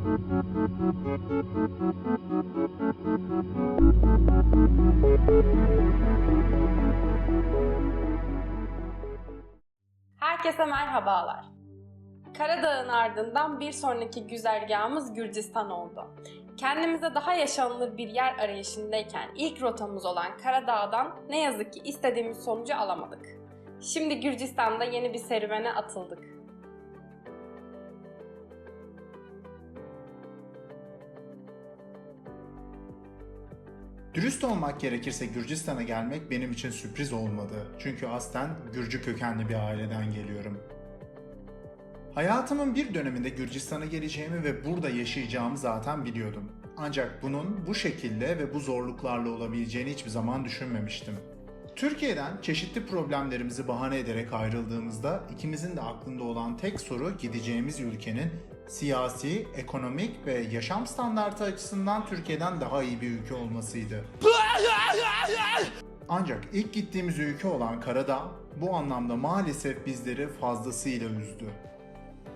Herkese merhabalar. Karadağ'ın ardından bir sonraki güzergahımız Gürcistan oldu. Kendimize daha yaşanılır bir yer arayışındayken ilk rotamız olan Karadağ'dan ne yazık ki istediğimiz sonucu alamadık. Şimdi Gürcistan'da yeni bir serüvene atıldık. Dürüst olmak gerekirse Gürcistan'a gelmek benim için sürpriz olmadı. Çünkü aslen Gürcü kökenli bir aileden geliyorum. Hayatımın bir döneminde Gürcistan'a geleceğimi ve burada yaşayacağımı zaten biliyordum. Ancak bunun bu şekilde ve bu zorluklarla olabileceğini hiçbir zaman düşünmemiştim. Türkiye'den çeşitli problemlerimizi bahane ederek ayrıldığımızda ikimizin de aklında olan tek soru gideceğimiz ülkenin siyasi, ekonomik ve yaşam standartı açısından Türkiye'den daha iyi bir ülke olmasıydı. Ancak ilk gittiğimiz ülke olan Karadağ bu anlamda maalesef bizleri fazlasıyla üzdü.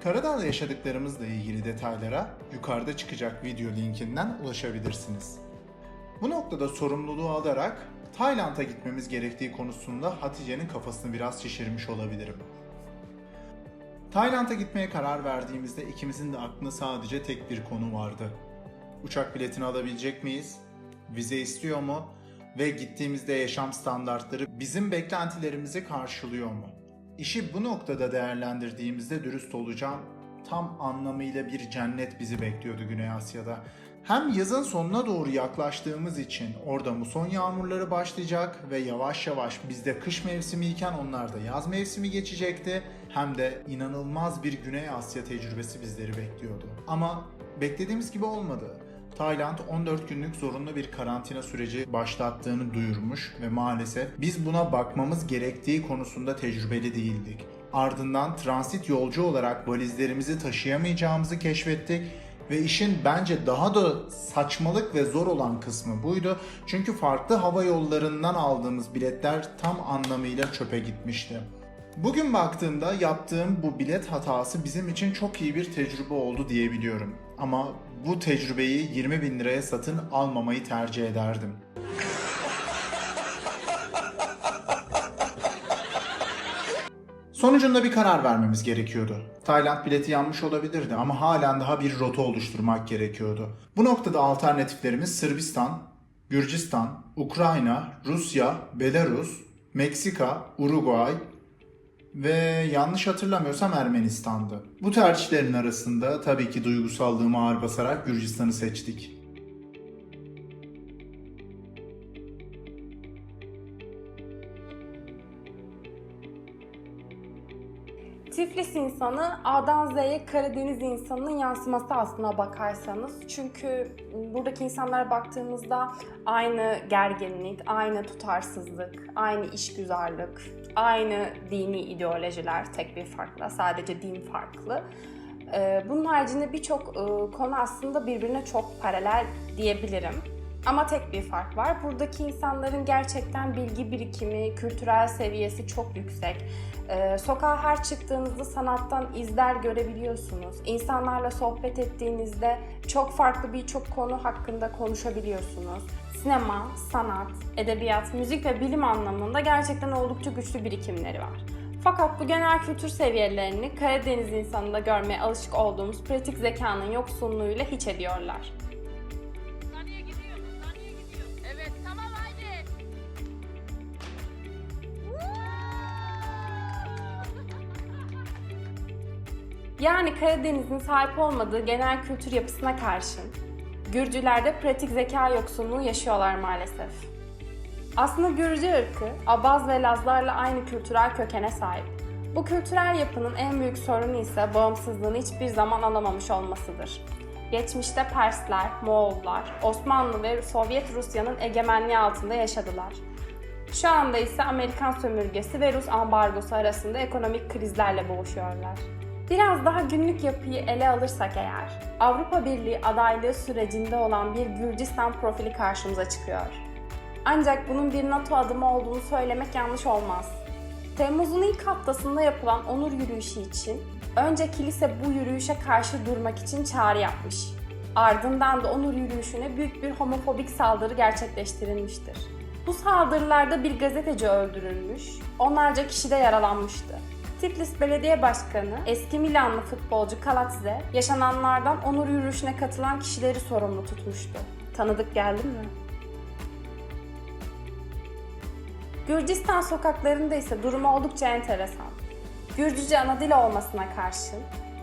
Karadağ'da yaşadıklarımızla ilgili detaylara yukarıda çıkacak video linkinden ulaşabilirsiniz. Bu noktada sorumluluğu alarak Tayland'a gitmemiz gerektiği konusunda Hatice'nin kafasını biraz şişirmiş olabilirim. Tayland'a gitmeye karar verdiğimizde ikimizin de aklında sadece tek bir konu vardı. Uçak biletini alabilecek miyiz? Vize istiyor mu? Ve gittiğimizde yaşam standartları bizim beklentilerimizi karşılıyor mu? İşi bu noktada değerlendirdiğimizde dürüst olacağım. Tam anlamıyla bir cennet bizi bekliyordu Güney Asya'da. Hem yazın sonuna doğru yaklaştığımız için orada muson yağmurları başlayacak ve yavaş yavaş bizde kış mevsimi iken onlarda yaz mevsimi geçecekti. Hem de inanılmaz bir Güney Asya tecrübesi bizleri bekliyordu. Ama beklediğimiz gibi olmadı. Tayland 14 günlük zorunlu bir karantina süreci başlattığını duyurmuş ve maalesef biz buna bakmamız gerektiği konusunda tecrübeli değildik. Ardından transit yolcu olarak valizlerimizi taşıyamayacağımızı keşfettik ve işin bence daha da saçmalık ve zor olan kısmı buydu. Çünkü farklı hava yollarından aldığımız biletler tam anlamıyla çöpe gitmişti. Bugün baktığımda yaptığım bu bilet hatası bizim için çok iyi bir tecrübe oldu diyebiliyorum. Ama bu tecrübeyi 20 bin liraya satın almamayı tercih ederdim. Sonucunda bir karar vermemiz gerekiyordu. Tayland bileti yanmış olabilirdi ama halen daha bir rota oluşturmak gerekiyordu. Bu noktada alternatiflerimiz Sırbistan, Gürcistan, Ukrayna, Rusya, Belarus, Meksika, Uruguay ve yanlış hatırlamıyorsam Ermenistan'dı. Bu tercihlerin arasında tabii ki duygusallığımı ağır basarak Gürcistan'ı seçtik. Tiflis insanı A'dan Z'ye Karadeniz insanının yansıması aslına bakarsanız. Çünkü buradaki insanlara baktığımızda aynı gerginlik, aynı tutarsızlık, aynı işgüzarlık, aynı dini ideolojiler tek bir farkla, sadece din farklı. Ee, Bunun haricinde birçok e, konu aslında birbirine çok paralel diyebilirim. Ama tek bir fark var. Buradaki insanların gerçekten bilgi birikimi, kültürel seviyesi çok yüksek. Ee, sokağa her çıktığınızda sanattan izler görebiliyorsunuz. İnsanlarla sohbet ettiğinizde çok farklı birçok konu hakkında konuşabiliyorsunuz. Sinema, sanat, edebiyat, müzik ve bilim anlamında gerçekten oldukça güçlü birikimleri var. Fakat bu genel kültür seviyelerini Karadeniz insanında görmeye alışık olduğumuz pratik zekanın yoksunluğuyla hiç ediyorlar. Yani Karadeniz'in sahip olmadığı genel kültür yapısına karşın Gürcüler de pratik zeka yoksunluğu yaşıyorlar maalesef. Aslında Gürcü ırkı Abaz ve Lazlarla aynı kültürel kökene sahip. Bu kültürel yapının en büyük sorunu ise bağımsızlığını hiçbir zaman alamamış olmasıdır. Geçmişte Persler, Moğollar, Osmanlı ve Sovyet Rusya'nın egemenliği altında yaşadılar. Şu anda ise Amerikan sömürgesi ve Rus ambargosu arasında ekonomik krizlerle boğuşuyorlar. Biraz daha günlük yapıyı ele alırsak eğer, Avrupa Birliği adaylığı sürecinde olan bir Gürcistan profili karşımıza çıkıyor. Ancak bunun bir NATO adımı olduğunu söylemek yanlış olmaz. Temmuz'un ilk haftasında yapılan onur yürüyüşü için Önce kilise bu yürüyüşe karşı durmak için çağrı yapmış. Ardından da onur yürüyüşüne büyük bir homofobik saldırı gerçekleştirilmiştir. Bu saldırılarda bir gazeteci öldürülmüş, onlarca kişi de yaralanmıştı. Tiflis Belediye Başkanı, eski Milanlı futbolcu Kalatze, yaşananlardan onur yürüyüşüne katılan kişileri sorumlu tutmuştu. Tanıdık geldi mi? Gürcistan sokaklarında ise durum oldukça enteresan. Gürcüce ana dil olmasına karşın,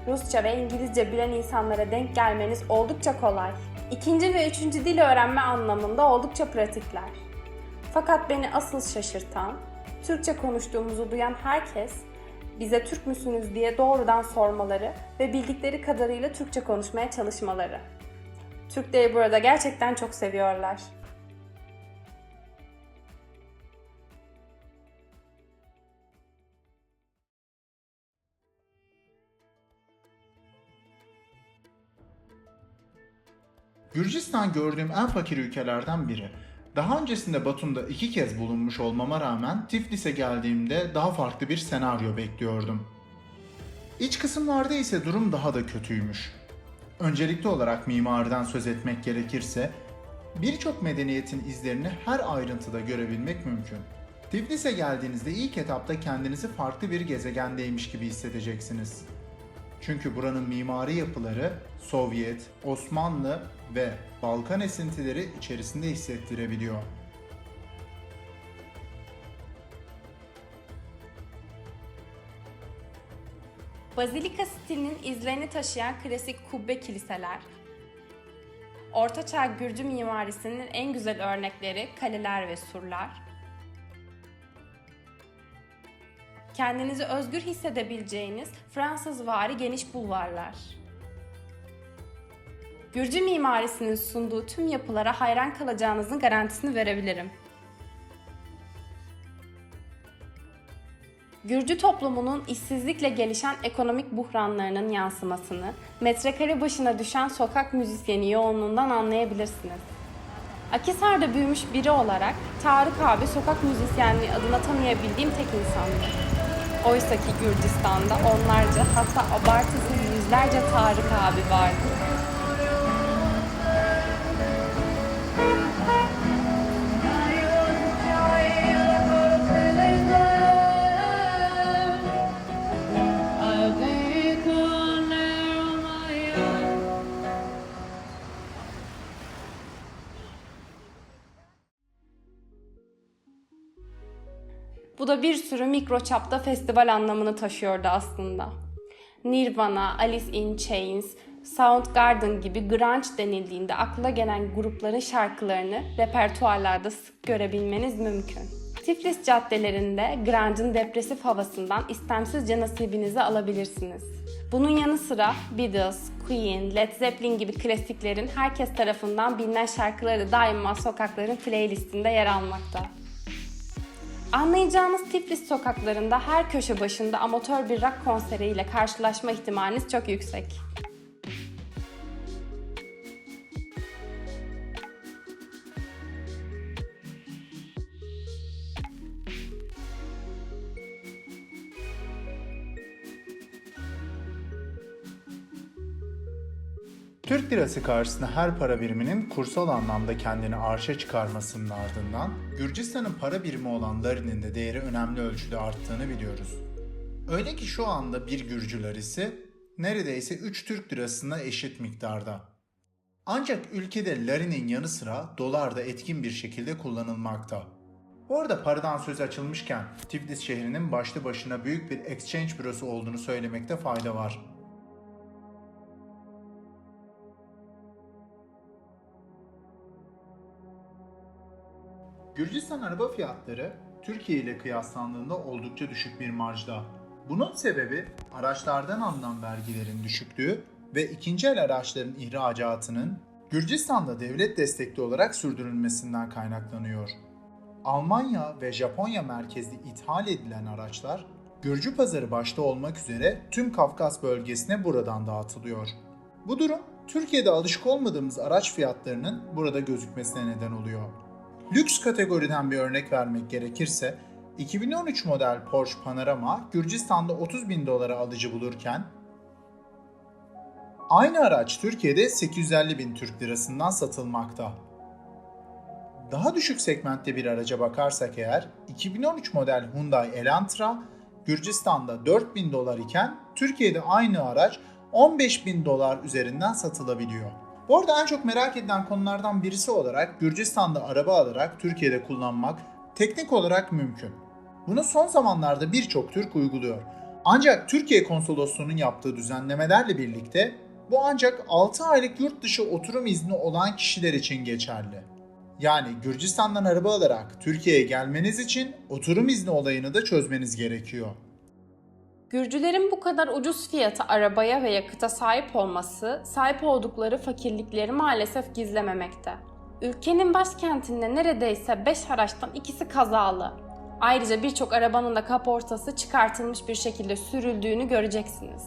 Rusça ve İngilizce bilen insanlara denk gelmeniz oldukça kolay. İkinci ve üçüncü dil öğrenme anlamında oldukça pratikler. Fakat beni asıl şaşırtan, Türkçe konuştuğumuzu duyan herkes bize Türk müsünüz diye doğrudan sormaları ve bildikleri kadarıyla Türkçe konuşmaya çalışmaları. Türkleri burada gerçekten çok seviyorlar. Gürcistan gördüğüm en fakir ülkelerden biri. Daha öncesinde Batum'da iki kez bulunmuş olmama rağmen Tiflis'e geldiğimde daha farklı bir senaryo bekliyordum. İç kısımlarda ise durum daha da kötüymüş. Öncelikli olarak mimariden söz etmek gerekirse, birçok medeniyetin izlerini her ayrıntıda görebilmek mümkün. Tiflis'e geldiğinizde ilk etapta kendinizi farklı bir gezegendeymiş gibi hissedeceksiniz. Çünkü buranın mimari yapıları Sovyet, Osmanlı ve Balkan esintileri içerisinde hissettirebiliyor. Bazilika stilinin izlerini taşıyan klasik kubbe kiliseler, Ortaçağ Gürcü mimarisinin en güzel örnekleri kaleler ve surlar, kendinizi özgür hissedebileceğiniz Fransız vari geniş bulvarlar. Gürcü mimarisinin sunduğu tüm yapılara hayran kalacağınızın garantisini verebilirim. Gürcü toplumunun işsizlikle gelişen ekonomik buhranlarının yansımasını metrekare başına düşen sokak müzisyeni yoğunluğundan anlayabilirsiniz. Akisar'da büyümüş biri olarak Tarık abi sokak müzisyenliği adına tanıyabildiğim tek insandı. Oysa ki Gürcistan'da onlarca hatta abartısız yüzlerce Tarık abi vardı. Bu da bir sürü mikro çapta festival anlamını taşıyordu aslında. Nirvana, Alice in Chains, Soundgarden gibi grunge denildiğinde akla gelen grupların şarkılarını repertuarlarda sık görebilmeniz mümkün. Tiflis caddelerinde grunge'ın depresif havasından istemsizce nasibinizi alabilirsiniz. Bunun yanı sıra Beatles, Queen, Led Zeppelin gibi klasiklerin herkes tarafından bilinen şarkıları da daima sokakların playlistinde yer almakta. Anlayacağınız Tiflis sokaklarında her köşe başında amatör bir rock konseriyle karşılaşma ihtimaliniz çok yüksek. Türk lirası karşısında her para biriminin kursal anlamda kendini arşa çıkarmasının ardından Gürcistan'ın para birimi olan Lari'nin de değeri önemli ölçüde arttığını biliyoruz. Öyle ki şu anda bir Gürcü larisi neredeyse 3 Türk lirasına eşit miktarda. Ancak ülkede Lari'nin yanı sıra dolar da etkin bir şekilde kullanılmakta. Bu arada paradan söz açılmışken Tiflis şehrinin başlı başına büyük bir exchange bürosu olduğunu söylemekte fayda var. Gürcistan araba fiyatları Türkiye ile kıyaslandığında oldukça düşük bir marjda. Bunun sebebi araçlardan alınan vergilerin düşüklüğü ve ikinci el araçların ihracatının Gürcistan'da devlet destekli olarak sürdürülmesinden kaynaklanıyor. Almanya ve Japonya merkezli ithal edilen araçlar Gürcü pazarı başta olmak üzere tüm Kafkas bölgesine buradan dağıtılıyor. Bu durum Türkiye'de alışık olmadığımız araç fiyatlarının burada gözükmesine neden oluyor. Lüks kategoriden bir örnek vermek gerekirse 2013 model Porsche Panamera Gürcistan'da 30 bin dolara alıcı bulurken Aynı araç Türkiye'de 850 bin Türk lirasından satılmakta. Daha düşük segmentte bir araca bakarsak eğer 2013 model Hyundai Elantra Gürcistan'da 4000 dolar iken Türkiye'de aynı araç 15 bin dolar üzerinden satılabiliyor. Bu arada en çok merak edilen konulardan birisi olarak Gürcistan'da araba alarak Türkiye'de kullanmak teknik olarak mümkün. Bunu son zamanlarda birçok Türk uyguluyor. Ancak Türkiye Konsolosluğu'nun yaptığı düzenlemelerle birlikte bu ancak 6 aylık yurt dışı oturum izni olan kişiler için geçerli. Yani Gürcistan'dan araba alarak Türkiye'ye gelmeniz için oturum izni olayını da çözmeniz gerekiyor. Gürcülerin bu kadar ucuz fiyata arabaya ve yakıta sahip olması, sahip oldukları fakirlikleri maalesef gizlememekte. Ülkenin başkentinde neredeyse 5 araçtan ikisi kazalı. Ayrıca birçok arabanın da kaportası çıkartılmış bir şekilde sürüldüğünü göreceksiniz.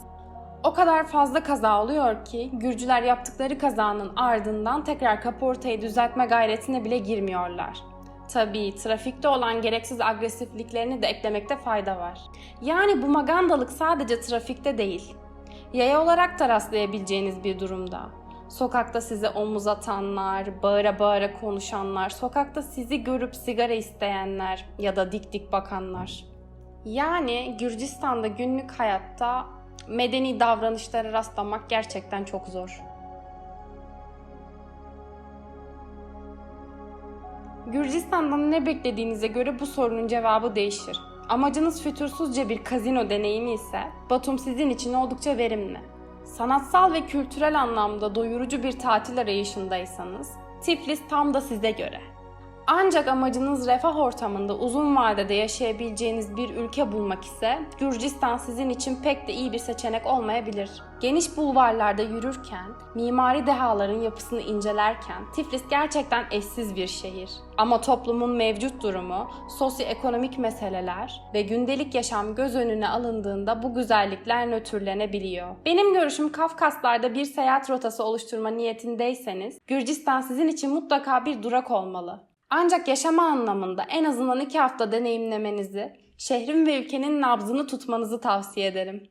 O kadar fazla kaza oluyor ki Gürcüler yaptıkları kazanın ardından tekrar kaportayı düzeltme gayretine bile girmiyorlar. Tabii trafikte olan gereksiz agresifliklerini de eklemekte fayda var. Yani bu magandalık sadece trafikte değil. Yaya olarak da rastlayabileceğiniz bir durumda. Sokakta size omuz atanlar, bağıra bağıra konuşanlar, sokakta sizi görüp sigara isteyenler ya da dik dik bakanlar. Yani Gürcistan'da günlük hayatta medeni davranışlara rastlamak gerçekten çok zor. Gürcistan'dan ne beklediğinize göre bu sorunun cevabı değişir. Amacınız fütursuzca bir kazino deneyimi ise Batum sizin için oldukça verimli. Sanatsal ve kültürel anlamda doyurucu bir tatil arayışındaysanız Tiflis tam da size göre. Ancak amacınız refah ortamında uzun vadede yaşayabileceğiniz bir ülke bulmak ise Gürcistan sizin için pek de iyi bir seçenek olmayabilir. Geniş bulvarlarda yürürken, mimari dehaların yapısını incelerken Tiflis gerçekten eşsiz bir şehir. Ama toplumun mevcut durumu, sosyoekonomik meseleler ve gündelik yaşam göz önüne alındığında bu güzellikler nötrlenebiliyor. Benim görüşüm Kafkaslar'da bir seyahat rotası oluşturma niyetindeyseniz Gürcistan sizin için mutlaka bir durak olmalı. Ancak yaşama anlamında en azından iki hafta deneyimlemenizi, şehrin ve ülkenin nabzını tutmanızı tavsiye ederim.